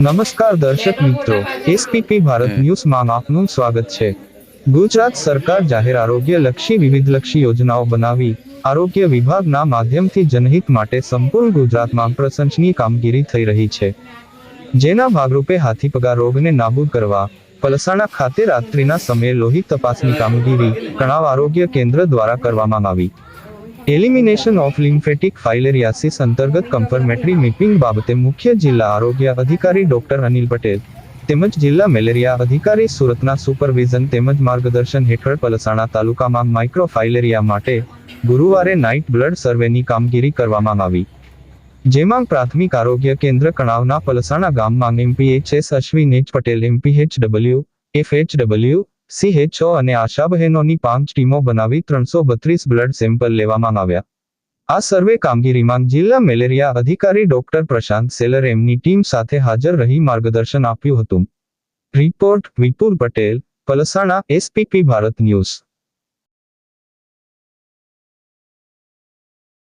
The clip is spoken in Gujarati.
નમસ્કાર દર્શક મિત્રો એસપીપી ભારત ન્યૂઝમાં આપનું સ્વાગત છે. ગુજરાત સરકાર જાહેર આરોગ્યલક્ષી વિવિધલક્ષી યોજનાઓ બનાવી આરોગ્ય વિભાગના માધ્યમથી જનહિત માટે સંપૂર્ણ ગુજરાતમાં પ્રશંસનીય કામગીરી થઈ રહી છે. જેના ભાગરૂપે હાથીપગા રોગને નાબૂદ કરવા પલસાણા ખાતે રાત્રિના સમયે લોહી તપાસની કામગીરી કણાવ આરોગ્ય કેન્દ્ર દ્વારા કરવામાં આવી. એલિમિનેશન ઓફ લિમ્ફેટિક ફાઇલેરિયાસિસ અંતર્ગત કન્ફર્મેટરી મેપિંગ બાબતે મુખ્ય જિલ્લા આરોગ્ય અધિકારી ડોક્ટર અનિલ પટેલ તેમજ જિલ્લા મેલેરિયા અધિકારી સુરતના સુપરવિઝન તેમજ માર્ગદર્શન હેઠળ પલસાણા તાલુકામાં માઇક્રો ફાઇલેરિયા માટે ગુરુવારે નાઇટ બ્લડ સર્વેની કામગીરી કરવામાં આવી. જેમાં પ્રાથમિક આરોગ્ય કેન્દ્ર કણાવના પલસાણા ગામમાં MPHS Ashwin H Patel MPH W FHW છ અને આશા પાંચ ટીમો બનાવી ત્રણસો બત્રીસ બ્લડ સેમ્પલ લેવામાં આવ્યા. આ સર્વે કામગીરીમાં જિલ્લા મેલેરિયા અધિકારી ડોક્ટર પ્રશાંત સેલર એમની ટીમ સાથે હાજર રહી માર્ગદર્શન આપ્યું હતું. Report Vipul Patel, Palsana SPP Bharat news.